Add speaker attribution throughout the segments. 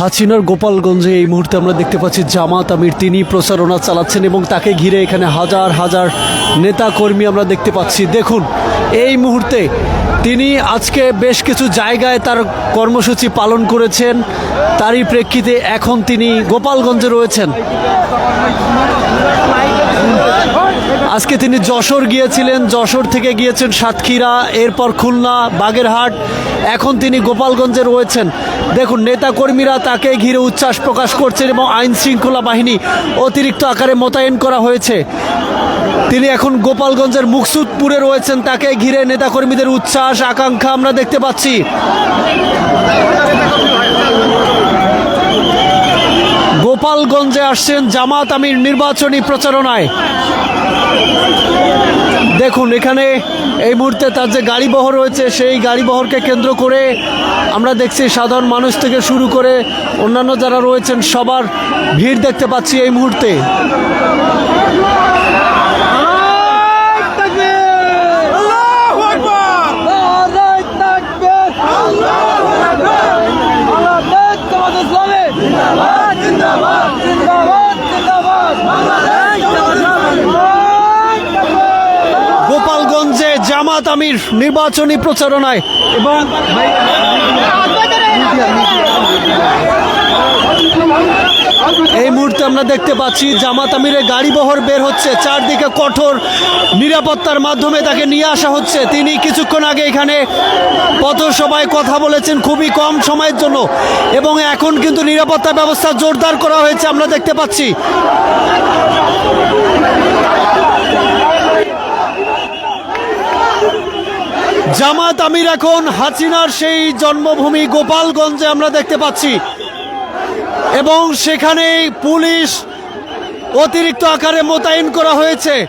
Speaker 1: হাসিনার গোপালগঞ্জে এই মুহূর্তে আমরা দেখতে পাচ্ছি জামাত আমির। তিনি প্রচারণা চালাচ্ছেন এবং তাকে ঘিরে এখানে হাজার হাজার নেতা কর্মী আমরা দেখতে পাচ্ছি। দেখুন, এই মুহূর্তে তিনি আজকে বেশ কিছু জায়গায় তার কর্মসূচি পালন করেছেন। তারই প্রেক্ষিতে এখন তিনি গোপালগঞ্জে রয়েছেন। আজকে তিনি যশোর গিয়েছিলেন, যশোর থেকে গিয়েছেন সাতক্ষীরা, এরপর খুলনা, বাগেরহাট, এখন তিনি গোপালগঞ্জে রয়েছেন। দেখুন, নেতাকর্মীরা তাকে ঘিরে উচ্ছ্বাস প্রকাশ করছেন এবং আইন শৃঙ্খলা বাহিনী অতিরিক্ত আকারে মোতায়েন করা হয়েছে। তিনি এখন গোপালগঞ্জের মুকসুদপুরে রয়েছেন, তাকে ঘিরে নেতাকর্মীদের উচ্ছ্বাস, আকাঙ্ক্ষা আমরা দেখতে পাচ্ছি। গোপালগঞ্জে আসছেন জামাত আমির নির্বাচনী প্রচারণায়। দেখুন, এখানে এই মুহূর্তে তার যে গাড়ি বহর রয়েছে, সেই গাড়ি বহরকে কেন্দ্র করে আমরা দেখছি সাধারণ মানুষ থেকে শুরু করে অন্যান্য যারা রয়েছেন, সবার ভিড় দেখতে পাচ্ছি এই মুহূর্তে। গোপালগঞ্জে আমির নির্বাচনী প্রচারণায় এবং এই মুহূর্তে আমরা দেখতে পাচ্ছি জামাত আমিরের গাড়ি বহর বের হচ্ছে, চারদিকে কঠোর নিরাপত্তার মাধ্যমে তাকে নিয়ে আসা হচ্ছে। তিনি কিছুক্ষণ আগে এখানে পথসভায় কথা বলেছেন খুবই কম সময়ের জন্য এবং এখন কিন্তু নিরাপত্তা ব্যবস্থা জোরদার করা হয়েছে। আমরা দেখতে পাচ্ছি জামাত আমির এখন হাসিনার সেই জন্মভূমি গোপালগঞ্জে আমরা দেখতে পাচ্ছি। এবং সেখানে পুলিশ অতিরিক্ত আকারে মোতায়েন করা হয়েছে।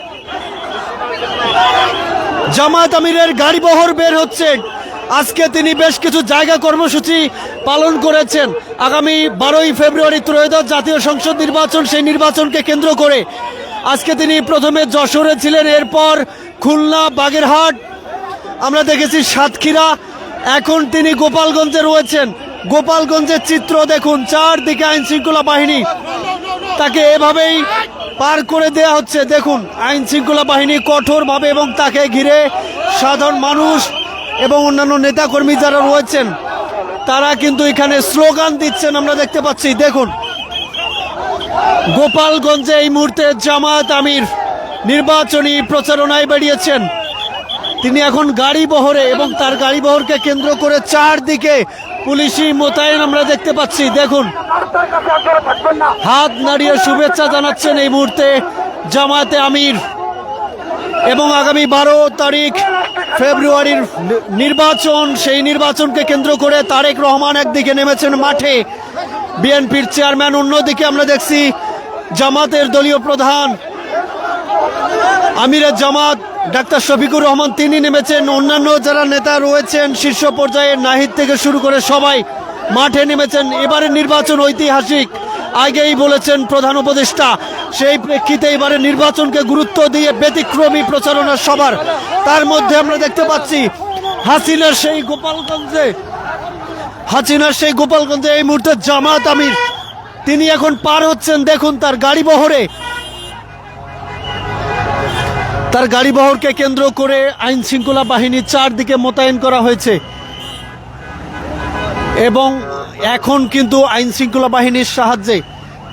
Speaker 1: জামাত আমিরের গাড়ি বহর বের হচ্ছে। আজকে তিনি বেশ কিছু জায়গা কর্মসূচি পালন করেছেন। আগামী বারোই ফেব্রুয়ারি ত্রয়োদশ জাতীয় সংসদ নির্বাচন, সেই নির্বাচনকে কেন্দ্র করে। আজকে তিনি প্রথমে যশোরে ছিলেন, এরপর খুলনা, বাগেরহাট আমরা দেখেছি সাতক্ষীরা, এখন তিনি গোপালগঞ্জে রয়েছেন। গোপালগঞ্জের চিত্র দেখুন, চারদিকে আইন শৃঙ্খলা বাহিনী। তাকে এভাবেই পার করে দেয়া হচ্ছে, দেখুন আইন শৃঙ্খলা বাহিনী কঠোরভাবে এবং তাকে ঘিরে সাধারণ মানুষ এবং অন্যান্য নেতাকর্মী যারা রয়েছেন, তারা কিন্তু এখানে স্লোগান দিচ্ছেন, আমরা দেখতে পাচ্ছি। দেখুন, গোপালগঞ্জে এই মুহূর্তে জামাত আমির নির্বাচনী প্রচারণায় বেরিয়েছেন। তিনি এখন গাড়ি বহরে এবং তার গাড়ি বহরকে কেন্দ্র করে চারদিকে পুলিশি মোতায়েন আমরা দেখতে পাচ্ছি। দেখুন। হাত নাড়িয়ে শুভেচ্ছা জানাচ্ছেন এই মুহূর্তে জামাতে আমির। এবং আগামী বারো তারিখ ফেব্রুয়ারির নির্বাচন, সেই নির্বাচনকে কেন্দ্র করে তারেক রহমান একদিকে নেমেছেন মাঠে। বিএনপির চেয়ারম্যান অন্যদিকে আমরা দেখছি জামাতের দলীয় প্রধান আমিরের জামাত। ডাক্তার শফিকুর রহমান, তিনি নেমেছেন। অন্যান্য যারা নেতা রয়েছেন, শীর্ষ পর্যায়ে নাহিদ থেকে শুরু করে সবাই মাঠে নেমেছেন। এবারে নির্বাচন ঐতিহাসিক, আগেই বলেছেন প্রধান উপদেষ্টা। সেই প্রেক্ষিতে এবারে নির্বাচনকে গুরুত্ব দিয়ে ব্যতিক্রমী প্রচারণা সবার তার মধ্যে আমরা দেখতে পাচ্ছি হাসিনার সেই গোপালগঞ্জে, হাসিনার সেই গোপালগঞ্জে এই মুহূর্তে জামাত আমির। তিনি এখন পার হচ্ছেন, দেখুন তার গাড়ি বহরে। তার গাড়ি বহরকে কেন্দ্র করে আইন শৃঙ্খলা বাহিনী চারদিকে মোতায়েন করা হয়েছে। এবং এখন কিন্তু আইন শৃঙ্খলা বাহিনীর সাহায্যে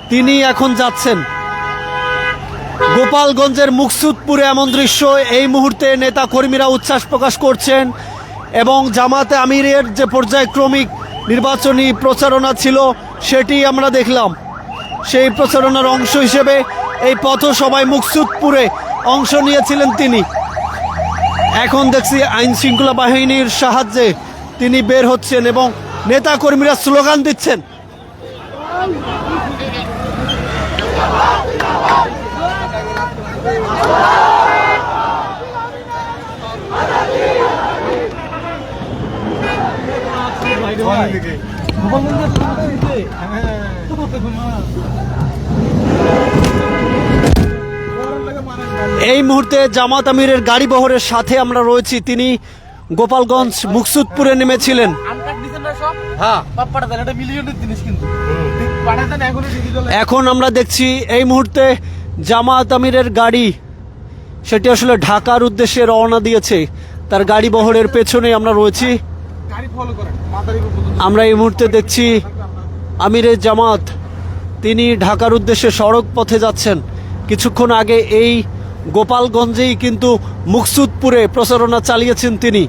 Speaker 1: তিনি এখন যাচ্ছেন। গোপালগঞ্জের মুকসুদপুরে এমন দৃশ্য, এই মুহূর্তে নেতা কর্মীরা উচ্ছ্বাস প্রকাশ করছেন এবং জামাতে আমিরের যে পর্যায়ক্রমিক নির্বাচনী প্রচারণা ছিল, সেটি আমরা দেখলাম। সেই প্রচারণার অংশ হিসেবে এই পথসভায় মুকসুদপুরে অংশ নিয়েছিলেন তিনি। এখন দেখছি আইন শৃঙ্খলা বাহিনীর সাহায্যে তিনি বের হচ্ছেন এবং নেতা কর্মীরা স্লোগান দিচ্ছেন। এই মুহূর্তে জামাত আমিরের গাড়ি বহরের সাথে আমরা রয়েছি। তিনি গোপালগঞ্জ মুকসুদপুরে নেমেছিলেন।
Speaker 2: হ্যাঁ।
Speaker 1: এখন আমরা দেখছি এই মুহূর্তে জামাত আমিরের গাড়ি সেটি আসলে ঢাকার উদ্দেশ্যে রওনা দিয়েছে। তার গাড়ি বহরের পেছনে আমরা রয়েছি। আমরা এই মুহূর্তে দেখছি আমিরের জামাত। তিনি ঢাকার উদ্দেশ্যে সড়ক পথে যাচ্ছেন। কিছুক্ষণ আগে এই গোপালগঞ্জেই কিন্তু মুকসুদপুরে প্রচারণা চালিয়েছেন তিনি।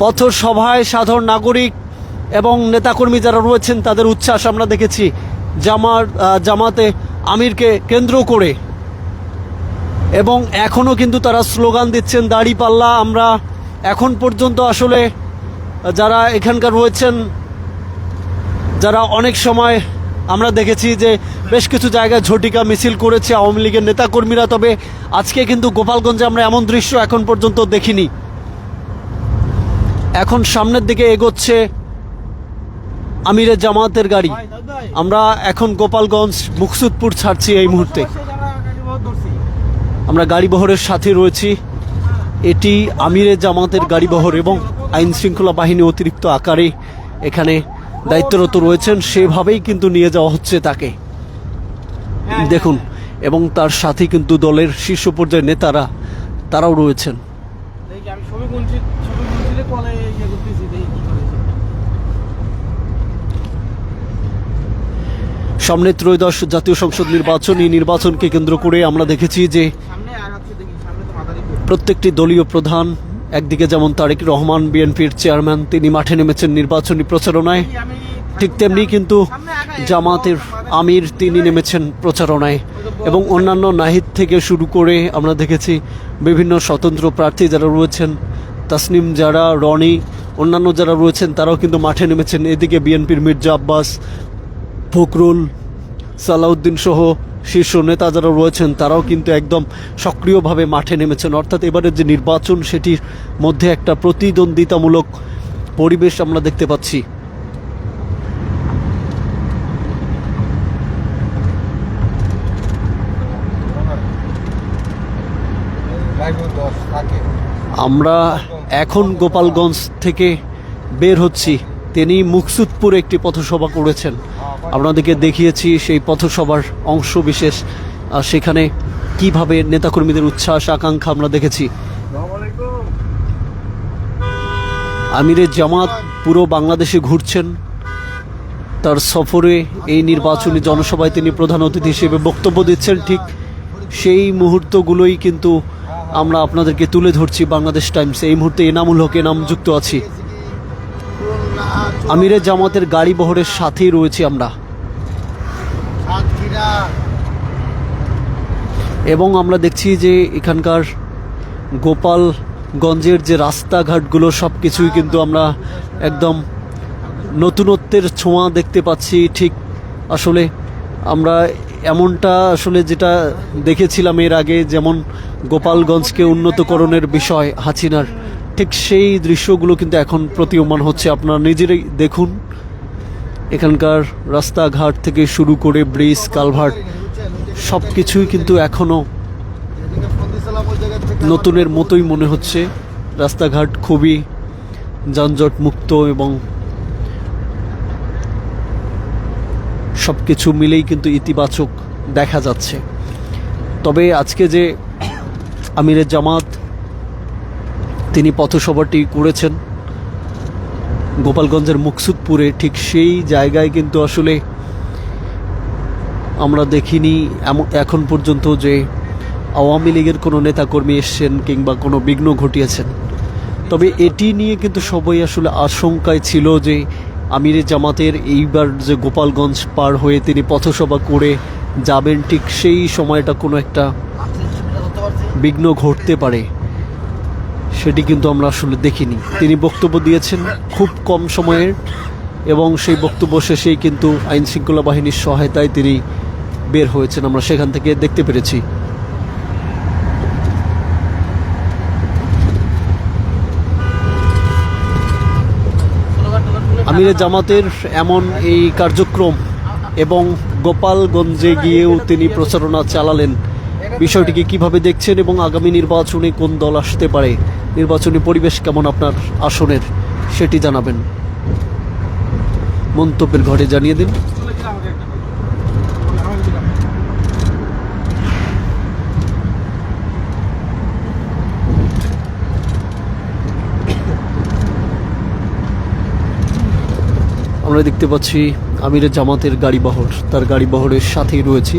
Speaker 1: পথসভায় সাধারণ নাগরিক এবং নেতাকর্মী যারা রয়েছেন, তাদের উচ্ছ্বাস আমরা দেখেছি। জামার জামাতে আমিরকে কেন্দ্র করে। এবং এখনও কিন্তু তারা স্লোগান দিচ্ছেন, দাড়ি পাল্লা, আমরা এখন পর্যন্ত আসলে যারা এখানকার রয়েছেন, যারা অনেক সময় আমরা দেখেছি যে বেশ কিছু জায়গায় ঝটিকা মিছিল করেছে আওয়ামী লীগের নেতাকর্মীরা, তবে আজকে কিন্তু গোপালগঞ্জে আমরা এমন দৃশ্য এখন পর্যন্ত দেখিনি। এখন সামনের দিকে এগোচ্ছে আমিরের জামাতের গাড়ি। আমরা এখন গোপালগঞ্জ, মুকসুদপুর ছাড়ছি এই মুহূর্তে। আমরা গাড়ি বহরের সাথে রয়েছি। এটি আমিরের জামাতের গাড়ি বহর এবং আইন শৃঙ্খলা বাহিনী অতিরিক্ত আকারে এখানে দায়িত্বরত রয়েছেন সেভাবেই কিন্তু নিয়ে যাওয়া হচ্ছে তাকে। দেখুন এবং তার সাথে কিন্তু দলের শীর্ষ পর্যায়ের নেতারা তারাও রয়েছেন। সামনে ত্রয়োদশ জাতীয় সংসদ নির্বাচন এই নির্বাচনকে কেন্দ্র করে আমরা দেখেছি যে প্রত্যেকটি দলীয় প্রধান একদিকে যেমন তারেক রহমান, বিএনপির চেয়ারম্যান, তিনি মাঠে নেমেছেন নির্বাচনী প্রচারণায়। ঠিক তেমনি কিন্তু জামাতের আমির তিনি নেমেছেন প্রচারণায়। এবং অন্যান্য নাহিদ থেকে শুরু করে আমরা দেখেছি বিভিন্ন স্বতন্ত্র প্রার্থী যারা রয়েছেন, তাসনিম যারা, রনি, অন্যান্য যারা রয়েছেন, তারাও কিন্তু মাঠে নেমেছেন। এদিকে বিএনপির মির্জা আব্বাস, ফখরুল, সালাউদ্দিন সহ শীর্ষ নেতা যারা রয়েছেন, তারাও কিন্তু একদম সক্রিয়ভাবে মাঠে নেমেছেন। অর্থাৎ এবারের যে নির্বাচন, সেটির মধ্যে একটা প্রতিদ্বন্দ্বিতামূলক পরিবেশ আমরা দেখতে পাচ্ছি। আমরা এখন গোপালগঞ্জ থেকে বের হচ্ছি। তিনি মুকসুদপুরে একটি পথসভা করেছেন। আপনাদেরকে দেখিয়েছি সেই পথসভার অংশ বিশেষ সেখানে কীভাবে নেতাকর্মীদের উচ্ছ্বাস, আকাঙ্ক্ষা আমরা দেখেছি। আমিরের জামাত পুরো বাংলাদেশে ঘুরছেন। তার সফরে এই নির্বাচনী জনসভায় তিনি প্রধান অতিথি হিসেবে বক্তব্য দিচ্ছেন। ঠিক সেই মুহূর্তগুলোই কিন্তু আমরা আপনাদেরকে তুলে ধরছি বাংলাদেশ টাইমস। এই মুহূর্তে এনামুল হক এনাম যুক্ত আছি। আমিরের জামাতের গাড়ি বহরের সাথেই রয়েছি আমরা। এবং আমরা দেখছি যে এখানকার গোপালগঞ্জের যে রাস্তাঘাটগুলো সব কিছুই কিন্তু আমরা একদম নতুনত্বের ছোঁয়া দেখতে পাচ্ছি। ঠিক আসলে আমরা এমনটা আসলে যেটা দেখেছিলাম এর আগে, যেমন গোপালগঞ্জকে উন্নতকরণের বিষয়, হাসিনার ঠিক সেই দৃশ্যগুলো কিন্তু এখন প্রতীয়মান হচ্ছে। আপনারা নিজেরাই দেখুন। এখানকার রাস্তাঘাট থেকে শুরু করে ব্রিজ, কালভার্ট সব কিছুই কিন্তু এখনও নতুনের মতোই মনে হচ্ছে। রাস্তাঘাট খুবই যানজট মুক্ত এবং সব কিছু মিলেই কিন্তু ইতিবাচক দেখা যাচ্ছে। তবে আজকে যে আমিরের জামাত তিনি পথসভাটি করেছেন। গোপালগঞ্জের মুকসুদপুরে ঠিক সেই জায়গায় কিন্তু আসলে আমরা দেখিনি এমন এখন পর্যন্ত যে আওয়ামী লীগের কোনো নেতাকর্মী এসছেন কিংবা কোনো বিঘ্ন ঘটিয়েছেন। তবে এটি নিয়ে কিন্তু সবাই আসলে আশঙ্কায় ছিল যে আমিরের জামাতের এইবার যে গোপালগঞ্জ পার হয়ে তিনি পথসভা করে যাবেন ঠিক সেই সময়টা কোনো একটা বিঘ্ন ঘটতে পারে। সেটি কিন্তু আমরা আসলে দেখিনি। তিনি বক্তব্য দিয়েছেন খুব কম সময়ের এবং সেই বক্তব্য শেষেই কিন্তু আইন শৃঙ্খলা বাহিনীর সহায়তায় তিনি বের হয়েছেন। আমরা সেখান থেকে দেখতে পেরেছি। আমিরের জামাতের এমন এই কার্যক্রম এবং গোপালগঞ্জে গিয়েও তিনি প্রচারণা চালালেন। বিষয়টিকে কীভাবে দেখছেন এবং আগামী নির্বাচনে কোন দল আসতে পারে? নির্বাচনী পরিবেশ কেমন আপনার আসনের সেটি জানাবেন। মন্তব্যের ঘরে জানিয়ে দিন। আমরা দেখতে পাচ্ছি আমিরের জামাতের গাড়ি বহর তার গাড়ি বহরের সাথেই রয়েছি।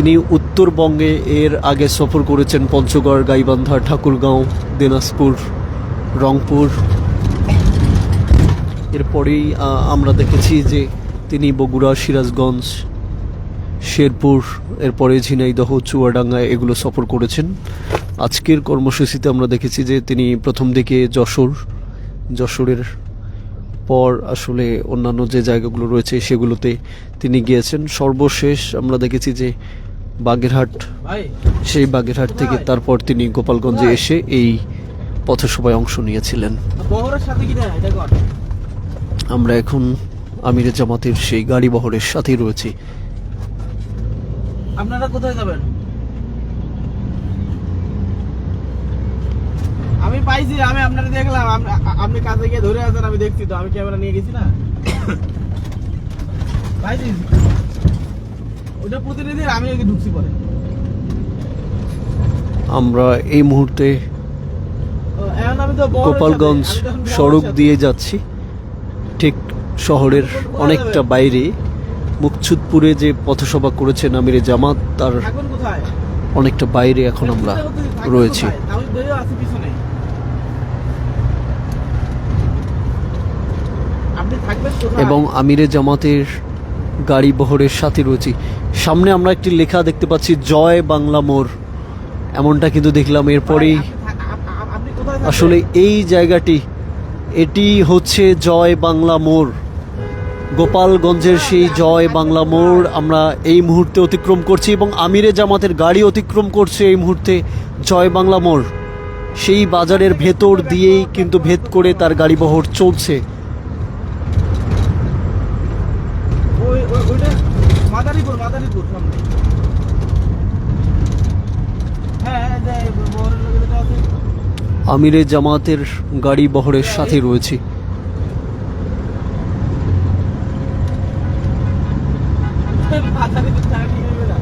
Speaker 1: তিনি উত্তরবঙ্গে এর আগে সফর করেছেন পঞ্চগড়, গাইবান্ধা, ঠাকুরগাঁও, দিনাজপুর, রংপুর। এরপরেই আমরা দেখেছি যে তিনি বগুড়া, সিরাজগঞ্জ, শেরপুর, এরপরে ঝিনাইদহ চুয়াডাঙ্গা এগুলো সফর করেছেন। আজকের কর্মসূচিতে আমরা দেখেছি যে তিনি প্রথম দিকে যশোর, যশোরের পর আসলে অন্যান্য যে জায়গাগুলো রয়েছে সেগুলোতে তিনি গিয়েছেন। সর্বশেষ আমরা দেখেছি যে বাগেরহাট সেই বাগেরহাট থেকে তারপর তিনি গোপালগঞ্জে এসে এই পথসভায় অংশ নিয়েছিলেন। আমরা এখন আমিরের জামাতের সেই গাড়ি বহরের সাথেই রয়েছি।
Speaker 3: আপনারা কোথায় যাবেন? আমি পাইছি আমি আপনারা দেখলাম। আপনি কাছে গিয়ে ধরে আছেন আমি দেখছি তো। আমি ক্যামেরা নিয়ে গেছি না। পাইছি ওটা আমি ওকে ঢুকছি পরে।
Speaker 1: আমরা এই মুহূর্তে গোপালগঞ্জ সড়ক দিয়ে যাচ্ছি। ঠিক শহরের অনেকটা বাইরে। মুকছুদপুরে যে পথসভা করেছেন আমিরে জামাত তার অনেকটা বাইরে এখন আমরা রয়েছি। এবং আমিরে জামাতের গাড়ি বহরের সাথে রয়েছি। সামনে আমরা একটি লেখা দেখতে পাচ্ছি, জয় বাংলা মোড়। এমনটা কিন্তু দেখলাম। এরপরেই? আসলে এই জায়গাটি, এটি হচ্ছে জয় বাংলা মোড়। গোপালগঞ্জের সেই জয় বাংলা মোড় আমরা এই মুহূর্তে অতিক্রম করছি এবং আমিরে জামাতের গাড়ি অতিক্রম করছে এই মুহূর্তে জয় বাংলা মোড়। সেই বাজারের ভেতর দিয়েই কিন্তু ভেদ করে তার গাড়ি বহর চলছে
Speaker 3: ওই ওই- ওইটা মাদারীপুর মাদারীপুর সামনে হ্যাঁ হ্যাঁ, যে বহরের লোকে যেটা আছে
Speaker 1: আমিরে জামাতের গাড়ি বহরের সাথে রয়েছি?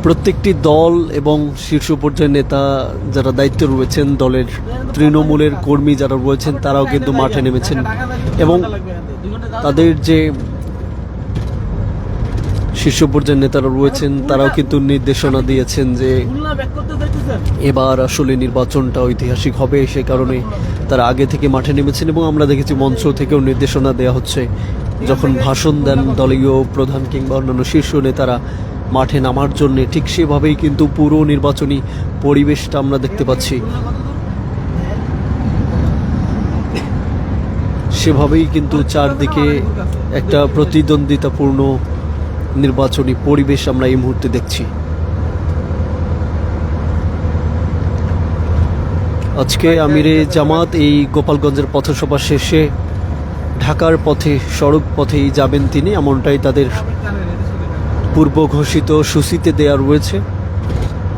Speaker 1: প্রত্যেকটি দল এবং শীর্ষ পর্যায়ের নেতা যারা দায়িত্বে রয়েছেন, দলের তৃণমূলের কর্মী যারা রয়েছেন, তারাও কিন্তু মাঠে নেমেছেন এবং তাদের যে শীর্ষ পর্যায়ের নেতারা রয়েছেন, তারাও কিন্তু নির্দেশনা দিয়েছেন যে এবার আসলে নির্বাচনটা ঐতিহাসিক হবে, সে কারণে তারা আগে থেকে মাঠে নেমেছেন এবং আমরা দেখেছি মঞ্চ থেকেও নির্দেশনা দেওয়া হচ্ছে যখন ভাষণ দেন দলীয় প্রধান কিংবা অন্যান্য শীর্ষ নেতারা মাঠে নামার জন্য, ঠিক সেভাবেই কিন্তু পুরো নির্বাচনী পরিবেশটা আমরা দেখতে পাচ্ছি? সেভাবেই কিন্তু চারদিকে একটা প্রতিদ্বন্দ্বিতাপূর্ণ নির্বাচনী পরিবেশ আমরা এই মুহূর্তে দেখছি। আজকে আমিরে জামাত এই গোপালগঞ্জের পথসভা শেষে ঢাকার পথে, সড়ক পথেই যাবেন তিনি, এমনটাই তাদের। পূর্ব ঘোষিত সূচিতে দেওয়া রয়েছে।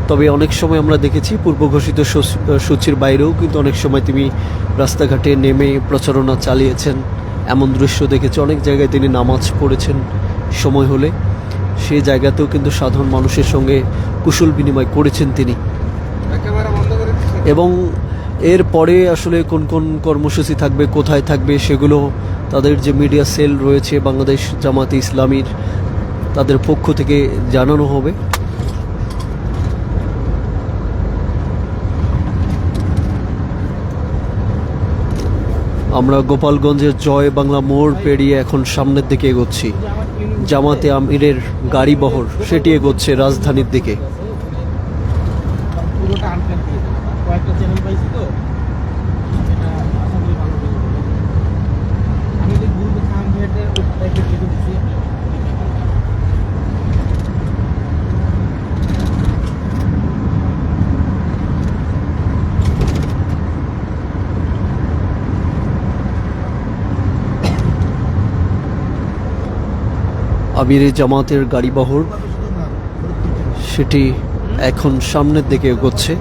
Speaker 1: তবে অনেক সময় আমরা দেখেছি পূর্ব ঘোষিত সূচ- সূচির বাইরেও কিন্তু অনেক সময় তিনি রাস্তাঘাটে নেমে প্রচারণা চালিয়েছেন। এমন দৃশ্য দেখেছি, অনেক জায়গায় তিনি নামাজ পড়েছেন সময় হলে। সেই জায়গাতেও কিন্তু সাধারণ মানুষের সঙ্গে কুশল বিনিময় করেছেন তিনি। এবং এর পরে আসলে কোন কোন কর্মসূচি থাকবে কোথায় থাকবে সেগুলো তাদের যে মিডিয়া সেল রয়েছে বাংলাদেশ জামাতে ইসলামীর তাদের পক্ষ থেকে জানানো হবে। আমরা গোপালগঞ্জের জয় বাংলা মোড় পেরিয়ে এখন সামনের দিকে এগোচ্ছি। জামাতে আমিরের গাড়ি বহর সেটি এগোচ্ছে রাজধানীর দিকে
Speaker 3: পুরোটা আনপ্ল্যান দিয়ে দেবো। কয়েকটা চ্যানেল পাইছি তো এটা আশা করি ভালো হবে। আমি যে গ্রুপে খাম ভেটে টাইপের লিখে দিচ্ছি
Speaker 1: আমিরে জামাতের গাড়ি বহর সেটি এখন সামনের দিকে এগোচ্ছে।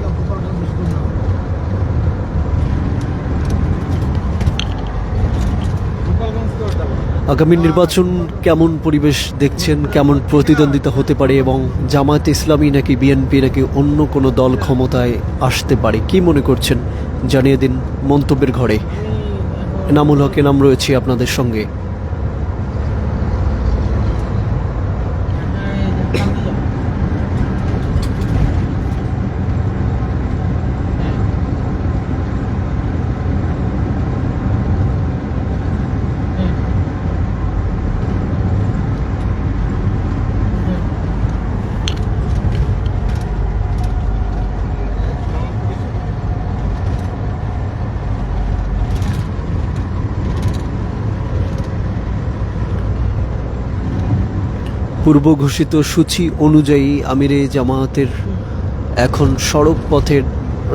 Speaker 1: আগামী নির্বাচন কেমন পরিবেশ দেখছেন? কেমন প্রতিদ্বন্দ্বিতা হতে পারে এবং জামায়াত ইসলামী নাকি বিএনপি নাকি অন্য কোনো দল ক্ষমতায় আসতে পারে? কি মনে করছেন? জানিয়ে দিন মন্তব্যের ঘরে। এনামুল হক, এনাম রয়েছে আপনাদের সঙ্গে। পূর্ব ঘোষিত সূচি অনুযায়ী আমিরে জামায়াতের এখন সড়ক পথের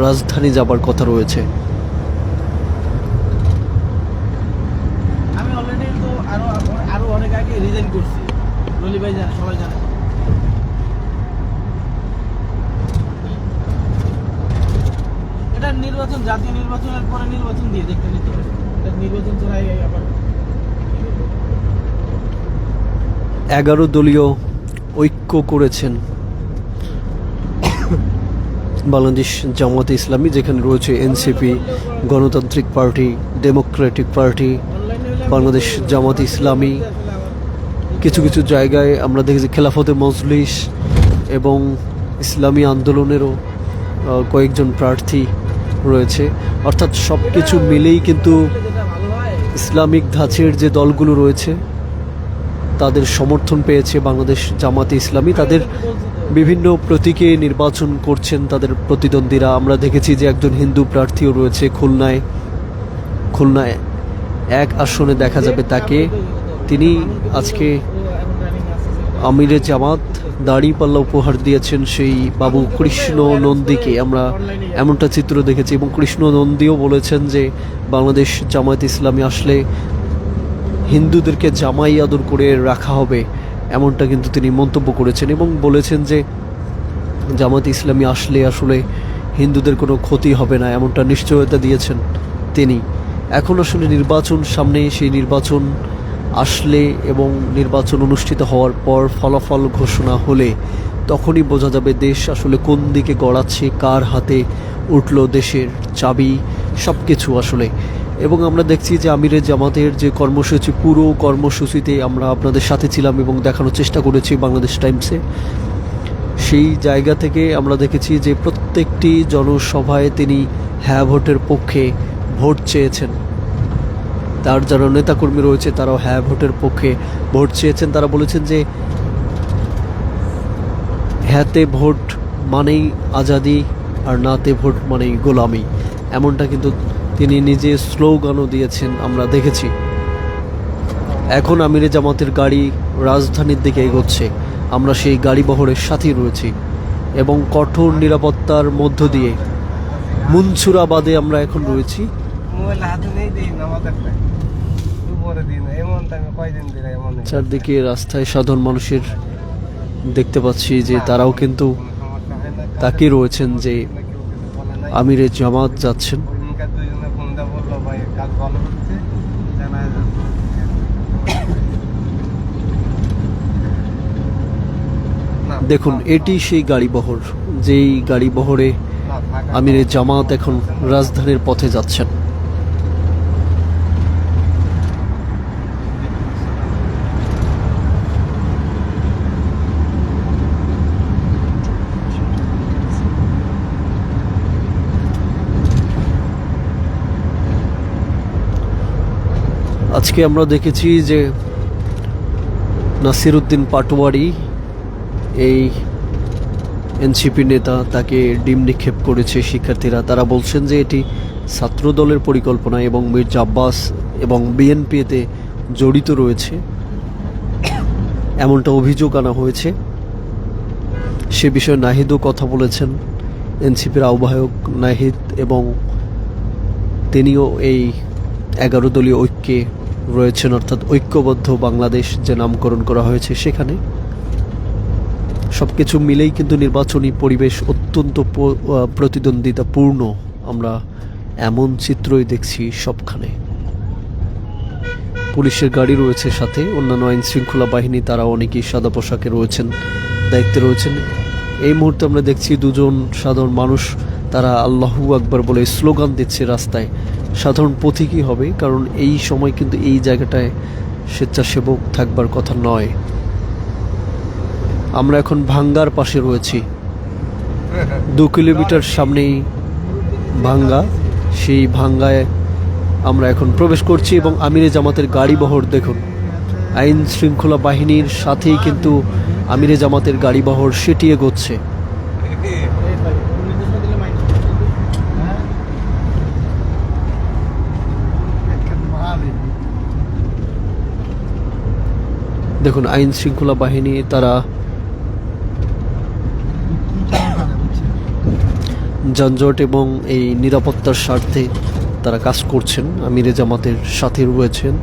Speaker 1: রাজধানী যাবার কথা রয়েছে।
Speaker 3: আমি তো অনেক আগে রিজাইন করছি। সবাই এটা নির্বাচন, জাতীয় নির্বাচনের পরে নির্বাচন দিয়ে দেখতে নিতে হবে নির্বাচন ছাড়াই আবার
Speaker 1: এগারো দলীয় ঐক্য করেছেন। বাংলাদেশ জামাত ইসলামী, যেখানে রয়েছে এনসিপি, গণতান্ত্রিক party, democratic party, Bangladesh Jamaat Islami. কিছু কিছু জায়গায় আমরা দেখেছি খেলাফতে মজলিস এবং ইসলামী আন্দোলনেরও কয়েকজন প্রার্থী রয়েছে। অর্থাৎ সব কিছু মিলেই কিন্তু ইসলামিক ধাঁচের যে দলগুলো রয়েছে তাদের সমর্থন পেয়েছে বাংলাদেশ জামাতে ইসলামী। তাদের বিভিন্ন প্রতীকে নির্বাচন করছেন তাদের প্রতিদ্বন্দ্বীরা। আমরা দেখেছি যে একজন হিন্দু প্রার্থীও রয়েছে খুলনায়। খুলনায় এক আসনে দেখা যাবে তাকে। তিনি আজকে আমিরে জামাত দাড়িপাল্লা উপহার দিয়েছেন সেই বাবু কৃষ্ণ নন্দীকে। আমরা এমনটা চিত্র দেখেছি এবং কৃষ্ণ নন্দীও বলেছেন যে বাংলাদেশ জামায়াত ইসলামী আসলে হিন্দুদেরকে জামাই আদর করে রাখা হবে, এমনটা কিন্তু তিনি মন্তব্য করেছেন এবং বলেছেন যে জামাত ইসলামী আসলে আসলে হিন্দুদের কোনো ক্ষতি হবে না, এমনটা নিশ্চয়তা দিয়েছেন তিনি। এখন আসলে নির্বাচন সামনে, সেই নির্বাচন আসলে এবং নির্বাচন অনুষ্ঠিত হওয়ার পর ফলাফল ঘোষণা হলে তখনই বোঝা যাবে দেশ আসলে কোন দিকে গড়াচ্ছে, কার হাতে উঠল দেশের চাবি সব কিছু আসলে। এবং আমরা দেখছি যে আমিরে জামাতের যে কর্মসূচি, পুরো কর্মসূচিতে আমরা আপনাদের সাথে ছিলাম এবং দেখানোর চেষ্টা করেছি বাংলাদেশ টাইমসে। সেই জায়গা থেকে আমরা দেখেছি যে প্রত্যেকটি জনসভায় তিনি হ্যাঁ ভোটের পক্ষে ভোট চেয়েছেন। তার যারা নেতাকর্মী রয়েছে, তারাও হ্যাঁ ভোটের পক্ষে ভোট চেয়েছেন। তারা বলেছেন যে হ্যাঁতে ভোট মানেই আজাদি আর নাতে ভোট মানেই গোলামি। এমনটা কিন্তু তিনি নিজে স্লোগানও দিয়েছেন, আমরা দেখেছি। এখন আমিরে জামাতের গাড়ি রাজধানীর দিকে এগোচ্ছে। আমরা সেই গাড়ি বহরের সাথেই রয়েছি এবং কঠোর নিরাপত্তার মধ্য দিয়ে। মুনসুরাবাদে আমরা এখন রয়েছি। চারদিকে রাস্তায় সাধারণ মানুষের দেখতে পাচ্ছি যে তারাও কিন্তু তাকিয়ে রয়েছেন যে আমিরে জামাত যাচ্ছেন
Speaker 3: দুজনে ফোন দিয়ে বলল হচ্ছে জানা যাবে
Speaker 1: দেখুন এটি সেই গাড়ি বহর যেই গাড়ি বহরে আমিরের জামাত এখন রাজধানীর পথে যাচ্ছেন। আজকে আমরা দেখেছি যে নাসিরুদ্দিন পাটোয়ারি, এই এনসিপি নেতা, তাকে ডিম নিক্ষেপ করেছে শিক্ষার্থীরা। তারা বলছেন যে এটি ছাত্র দলের পরিকল্পনা এবং মির্জা আব্বাস এবং বিএনপিতে জড়িত রয়েছে। এমনটা অভিযোগ আনা হয়েছে। সে বিষয়ে নাহিদও কথা বলেছেন। এনসিপির আহ্বায়ক নাহিদ এবং তিনিও এই এগারো দলীয় ঐক্যে রয়েছেন, অর্থাৎ ঐক্যবদ্ধ বাংলাদেশ যে নামকরণ করা হয়েছে সেখানে। সবকিছু মিলেই কিন্তু নির্বাচনী পরিবেশ অত্যন্ত প্রতিদ্বন্দ্বিতাপূর্ণ। আমরা এমন চিত্রই দেখছি সবখানে। পুলিশের গাড়ি রয়েছে সাথে, অন্যান্য আইন শৃঙ্খলা বাহিনী তারা অনেকেই সাদা পোশাকে রয়েছেন, দায়িত্বে রয়েছেন। এই মুহূর্তে আমরা দেখছি দুজন সাধারণ মানুষ, তারা আল্লাহু আকবার বলে স্লোগান দিচ্ছে রাস্তায়। সাধারণ পথিকই হবে, কারণ এই সময় কিন্তু এই জায়গাটায় স্বেচ্ছাসেবক থাকবার কথা নয়। আমরা এখন ভাঙ্গার পাশে রয়েছি। দু কিলোমিটার সামনেই ভাঙ্গা, সেই ভাঙ্গায় আমরা এখন প্রবেশ করছি এবং আমিরে জামাতের গাড়ি বহর দেখুন। আইন শৃঙ্খলা বাহিনীর সাথেই কিন্তু আমিরে জামাতের গাড়ি বহর সেটি এগোচ্ছে
Speaker 3: এই ভাই, নির্দেশনা দিলে মাইনে হ্যাঁ
Speaker 1: দেখুন, আইন শৃঙ্খলা বাহিনী, তারা যানজট এবং এই নিরাপত্তার স্বার্থে তারা কাজ করছেন। আমিরে জামাতের সাথে রয়েছেন।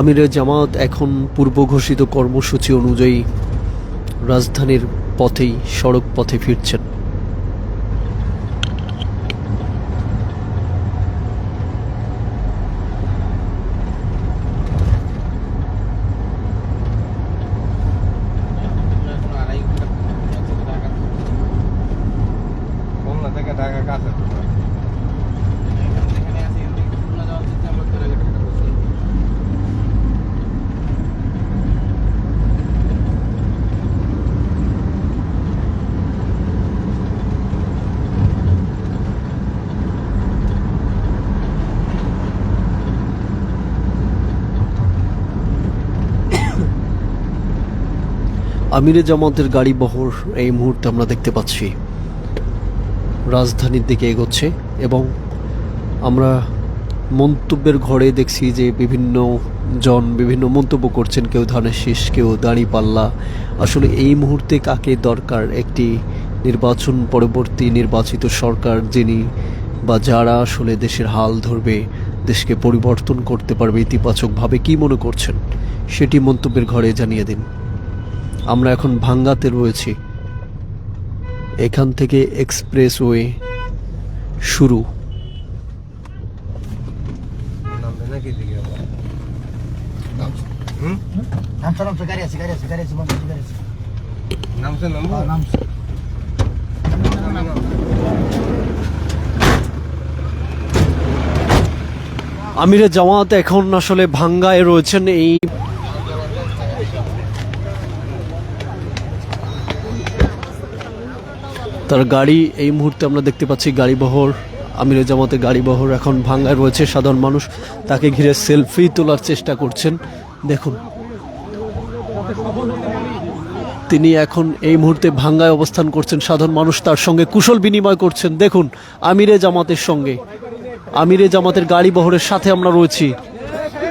Speaker 1: আমিরে জামাত এখন পূর্ব ঘোষিত কর্মসূচি অনুযায়ী রাজধানীর পথেই, সড়ক পথে ফিরছেন
Speaker 3: এখনও আড়াই ঘণ্টা একসাথে ঢাকা
Speaker 2: খুলনা থেকে ঢাকা কাছে তো।
Speaker 3: এখানে আছি এখান থেকে খুলনা যাওয়ার চিন্তা আমরা করে রেখে দিচ্ছি
Speaker 1: আমিরে জামাতের গাড়ি বহর এই মুহূর্তে আমরা দেখতে পাচ্ছি। রাজধানীর দিকে এগোচ্ছে এবং আমরা মন্তব্যের ঘরে দেখছি যে বিভিন্ন জন বিভিন্ন মন্তব্য করছেন, কেউ ধানের শীষ কেউ দাড়ি পাল্লা আসলে এই মুহূর্তে কাকে দরকার একটি নির্বাচন পরবর্তী নির্বাচিত সরকার যিনি বা যারা আসলে দেশের হাল ধরবে, দেশকে পরিবর্তন করতে পারবে ইতিবাচকভাবে কি মনে করছেন, সেটি মন্তব্যের ঘরে জানিয়ে দিন। আমরা এখন ভাঙ্গাতে রয়েছি। এখান থেকে এক্সপ্রেসওয়ে শুরু?
Speaker 4: হ্যাঁ,
Speaker 1: আমিরে জামাত এখন আসলে ভাঙ্গায় রয়েছেন এই তার গাড়ি, এই মুহূর্তে আমরা দেখতে পাচ্ছি গাড়ি বহর আমিরে জামাতের গাড়ি বহর এখন ভাঙ্গায় রয়েছে সাধারণ মানুষ। তাকে ঘিরে সেলফি তোলার চেষ্টা করছেন। দেখুন। তিনি এখন এই মুহূর্তে ভাঙ্গায় অবস্থান করছেন সাধারণ মানুষ, তার সঙ্গে কুশল বিনিময় করছেন। দেখুন, আমিরে জামাতের সঙ্গে। আমিরে জামাতের গাড়ি বহরের সাথে আমরা রয়েছি।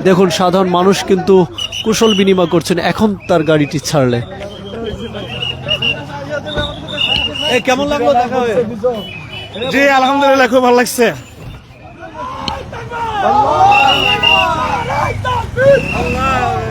Speaker 1: দেখুন, সাধারণ মানুষ কিন্তু কুশল বিনিময় করছেন, এখন তার গাড়িটি ছাড়লে। কেমন লাগল দেখা হয়ে?
Speaker 5: জি আলহামদুলিল্লাহ খুব ভালো লাগছে।
Speaker 4: আল্লাহ!